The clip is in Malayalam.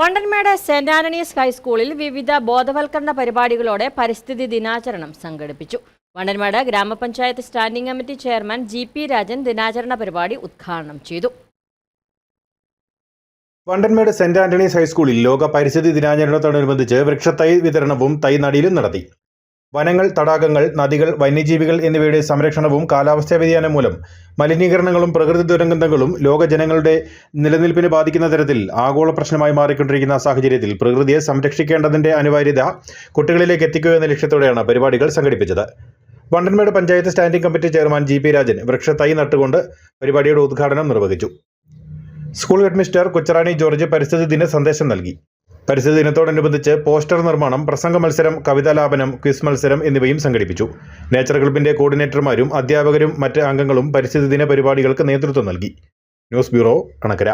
വണ്ടൻമേട് സെന്റ് ആന്റണീസ് ഹൈസ്കൂളിൽ വിവിധ ബോധവൽക്കരണ പരിപാടികളോടെ പരിസ്ഥിതി ദിനാചരണം സംഘടിപ്പിച്ചു. വണ്ടൻമേട് ഗ്രാമപഞ്ചായത്ത് standing committee chairman G P Rajan ദിനാചരണ പരിപാടി ഉദ്ഘാടനം ചെയ്തു. വണ്ടൻമേട് സെന്റ് ആന്റണീസ് ഹൈസ്കൂളിൽ ലോക പരിസ്ഥിതി ദിനാചരണത്തോടനുബന്ധിച്ച് വൃക്ഷത്തൈ വിതരണവും തൈ നടീലും നടത്തി. വനങ്ങൾ തടാകങ്ങൾ നദികൾ വന്യജീവികൾ എന്നിവയുടെ സംരക്ഷണവും കാലാവസ്ഥാ വ്യതിയാനം മൂലം മലിനീകരണങ്ങളും പ്രകൃതി ദുരന്തങ്ങളും ലോക ജനങ്ങളുടെ നിലനിൽപ്പിനെ ബാധിക്കുന്ന തരത്തിൽ ആഗോള പ്രശ്നമായി മാറിക്കൊണ്ടിരിക്കുന്ന സാഹചര്യത്തിൽ പ്രകൃതിയെ സംരക്ഷിക്കേണ്ടതിന്റെ അനിവാര്യത കുട്ടികളിലേക്ക് എത്തിക്കുക എന്ന ലക്ഷ്യത്തോടെയാണ് പരിപാടികൾ സംഘടിപ്പിച്ചത്. Vandanmedu panchayat standing committee chairman G P Rajan വൃക്ഷത്തൈ നട്ടുകൊണ്ട് പരിപാടിയുടെ ഉദ്ഘാടനം നിർവഹിച്ചു. സ്കൂൾ ഹെഡ്മിസ്റ്റർ കൊച്ചറാണി ജോർജ് പരിസ്ഥിതി ദിന സന്ദേശം നൽകി. പരിസ്ഥിതി ദിനത്തോടനുബന്ധിച്ച് പോസ്റ്റർ നിർമ്മാണം പ്രസംഗ മത്സരം കവിതാലാപനം ക്വിസ് മത്സരം എന്നിവയും സംഘടിപ്പിച്ചു. നേച്ചർ ക്ലബിന്റെ കോർഡിനേറ്റർമാരും അധ്യാപകരും മറ്റ് അംഗങ്ങളും പരിസ്ഥിതി ദിന പരിപാടികൾക്ക് നേതൃത്വം നൽകി. News bureau കണക്കര